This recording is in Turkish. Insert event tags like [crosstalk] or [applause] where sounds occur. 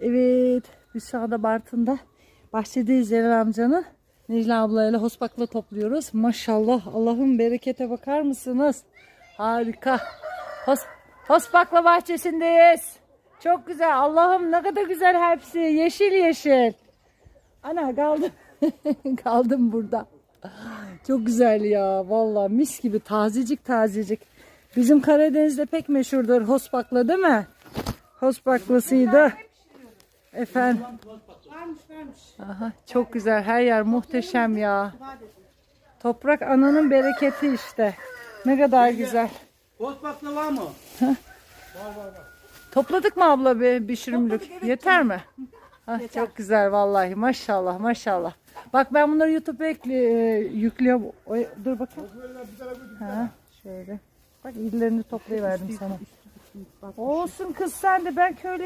Evet, biz şu anda Bartın'da bahçedeyiz Celal amcanın. Necla ablayla hospakla topluyoruz. Maşallah Allah'ın berekete bakar mısınız? Harika. Hos, hospakla bahçesindeyiz. Çok güzel. Allah'ım ne kadar güzel hepsi. Yeşil yeşil. Ana kaldım. [laughs] kaldım burada. Çok güzel ya. Vallahi mis gibi tazecik tazecik. Bizim Karadeniz'de pek meşhurdur hospakla değil mi? Hospaklısıydı. Efendim. Varmış varmış. Aha, çok güzel. Her yer muhteşem ya. Toprak ananın bereketi işte. Ne kadar güzel. Boz baklava mı? Topladık mı abla bir, bir şürümlük? Yeter mi? Ah, çok güzel vallahi. Maşallah maşallah. Bak ben bunları YouTube'a ekli, e, yüklüyorum. Oy, dur bakayım. Ha, şöyle. Bak illerini toplayıverdim sana. Olsun kız sen de ben köylü